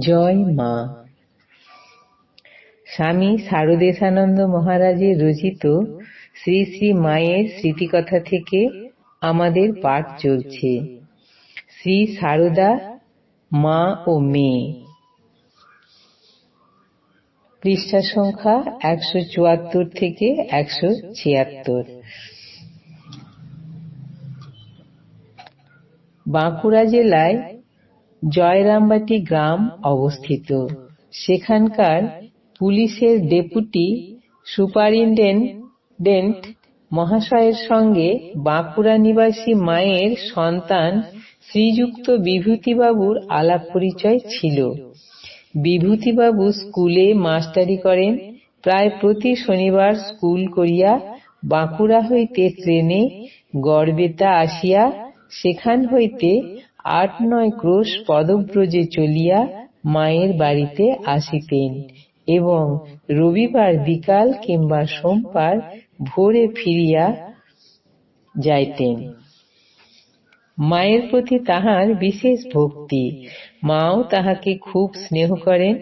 জয় মা। স্বামী শারদেশানন্দ মহারাজের রচিত শ্রী শ্রী মায়ের স্মৃতিকথা থেকে আমাদের পাঠ চলছে। শ্রী সারদা, মা ও মেয়ে। পৃষ্ঠা সংখ্যা একশো চুয়াত্তর থেকে একশো ছিয়াত্তর। বাঁকুড়া জেলায় জয়রামবাটি গ্রাম অবস্থিত। সেখানকার পুলিশের ডেপুটি সুপারিনটেন্ডেন্ট মহাশয়ের সঙ্গে বাঁকুড়া নিবাসী মায়ের সন্তান শ্রীযুক্ত বিভূতিবাবুর আলাপ পরিচয় ছিল। বিভূতিবাবু স্কুলে মাস্টারি করেন, প্রায় প্রতি শনিবার স্কুল করিয়া বাঁকুড়া হইতে ট্রেনে গড়বেতা আসিয়া সেখান হইতে আট নয় ক্রোশ পদব্রজে চলিয়া মায়ের বাড়িতে আসিতেন এবং রবিবার বিকাল কিংবা সোমবার ভোরে ফিরিয়া যাইতেন। মায়ের প্রতি তাহার বিশেষ ভক্তি। মাও তাহাকে খুব স্নেহ করেন।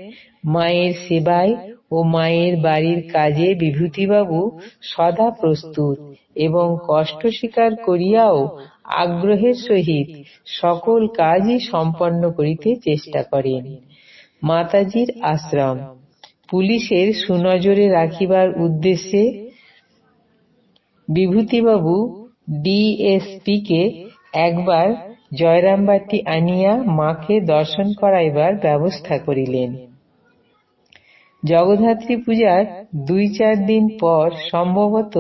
মায়ের সেবায় ও মায়ের বাড়ির কাজে বিভূতিবাবু সদা প্রস্তুত এবং কষ্ট স্বীকার করিয়াও আগ্রহের সহিত সকল কাজই সম্পন্ন করিতে চেষ্টা করেন। মাতাজির আশ্রম। পুলিশের সুনজরে রাখিবার উদ্দেশ্যে বিভূতিবাবু ডিএসপিকে একবার জয়রামবাটি আনিয়া মাকে দর্শন করাইবার ব্যবস্থা করিলেন। জগদ্ধাত্রী পূজার দুই চার দিন পর সম্ভবত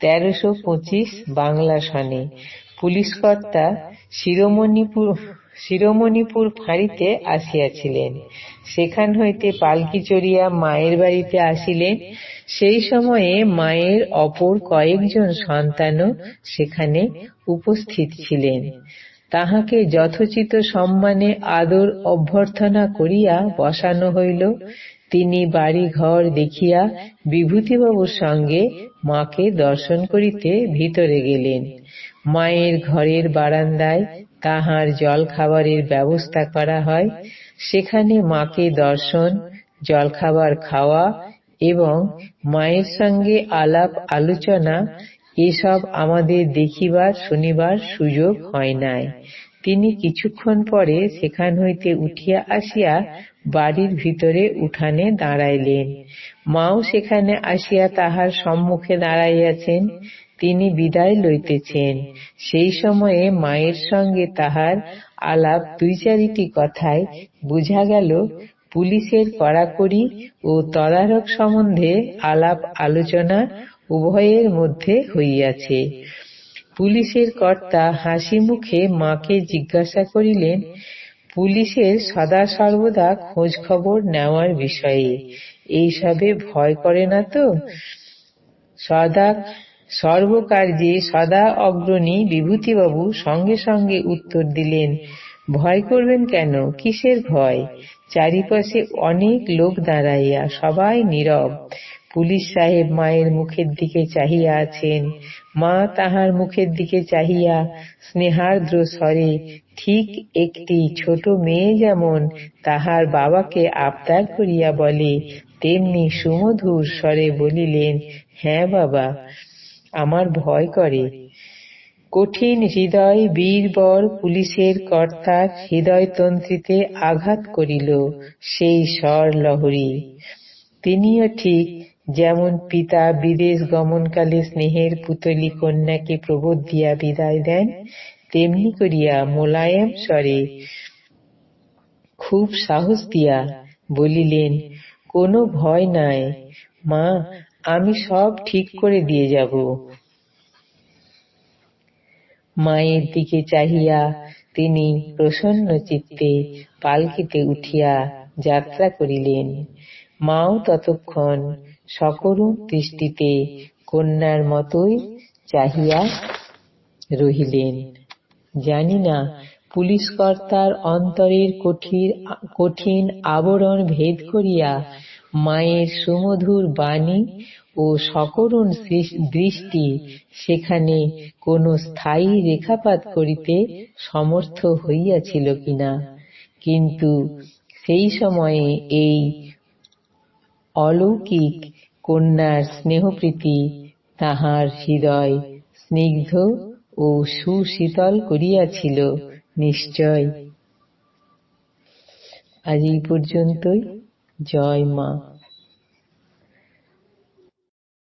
তেরোশো পঁচিশ বাংলা সনে পুলিশকর্তা শিরোমণিপুর শিরোমণিপুর ফাঁড়িতে আসিয়াছিলেন। সেখান হইতে পালকি চড়িয়া মায়ের বাড়িতে আসিলেন। সেই সময়ে মায়ের অপর কয়েকজন সন্তানও সেখানে উপস্থিত ছিলেন। তাহাকে যথোচিত সম্মানে আদর অভ্যর্থনা করিয়া বসানো হইল। তিনি বাড়ি ঘর দেখিয়া বিভূতিবাবুর সঙ্গে মাকে দর্শন করিতে ভিতরে গেলেন। মায়ের ঘরের বারান্দায় তাহার জলখাবারের ব্যবস্থা করা হয়। সেখানে মাকে দর্শন, জলখাবার খাওয়া এবং মায়ের সঙ্গে আলাপ আলোচনা এসব আমাদের দেখিবার, শুনিবার সুযোগ হয় নাই। তিনি কিছুক্ষণ পরে সেখান হইতে উঠিয়া আসিয়া বাড়ির ভিতরে উঠানে দাঁড়াইলেন। মাও সেখানে আসিয়া তাহার সম্মুখে দাঁড়াইয়াছেন। তিনি বিদায় লইতেছেন। সেই সময়ে মায়ের সঙ্গে তাহার আলাপ দুই চারিটি কথায় বুঝা গেল। পুলিশের কড়াকড়ি ও তদারক সম্বন্ধে আলাপ আলোচনা উভয়ের মধ্যে হইয়াছে। পুলিশের কর্তা হাসি মুখে মাকে জিজ্ঞাসা করিলেন, পুলিশের সদা সর্বদা খোঁজ খবর নেওয়ার বিষয়ে এইসবে ভয় করে না তো? সদা সর্বকার্যে সদা অগ্রণী বিভূতিবাবু সঙ্গে সঙ্গে উত্তর দিলেন, ভয় করবেন কেন? কিসের ভয়? চারিপাশে অনেক লোক দাঁড়াইয়া সবাই নীরব। পুলিশ সাহেব মায়ের মুখের দিকে চাহিয়া আছেন। মা তাহার মুখের দিকে চাহিয়া স্নেহার্দ্র স্বরে ঠিক একটি ছোট মেয়ে যেমন তাহার বাবাকে আবদার করিয়া বলে, তেমনি সুমধুর স্বরে বলিলেন হ্যাঁ বাবা আমার ভয় করে। কঠিন হৃদয় বীরবর পুলিশের কর্তার হৃদয়তন্ত্রীতে আঘাত করিল সেই স্বর লহরী। তিনিও ঠিক যেমন পিতা বিদেশ গমনকালে স্নেহের পুতলি কন্যাকে প্রবোধ দিয়া বিদায় দেন, তেমনি করিয়া মোলায়েম স্বরে খুব সাহস দিয়া বলিলেন, কোনো ভয় নাই। মা আমি সব ঠিক করে দিয়ে যাব। মায়ের দিকে চাহিয়া তিনি প্রসন্ন চিত্তে পালকিতে উঠিয়া যাত্রা করিলেন। মাও ততক্ষণ সকরুণ দৃষ্টিতে কন্যার মতোই চাহিয়া রহিলেন। জানি না পুলিশ কর্তার অন্তরের কঠিন আবরণ ভেদ করিয়া মায়ের সুমধুর বাণী ও সকরুণ দৃষ্টি সেখানে কোনো স্থায়ী রেখাপাত করিতে সমর্থ হইয়াছিল কিনা। কিন্তু সেই সময়ে এই অলৌকিক কন্যার স্নেহপ্রীতি তাহার হৃদয় স্নিগ্ধ ও সুশীতল করিয়াছিল নিশ্চয়। আজ এই পর্যন্তই। জয় মা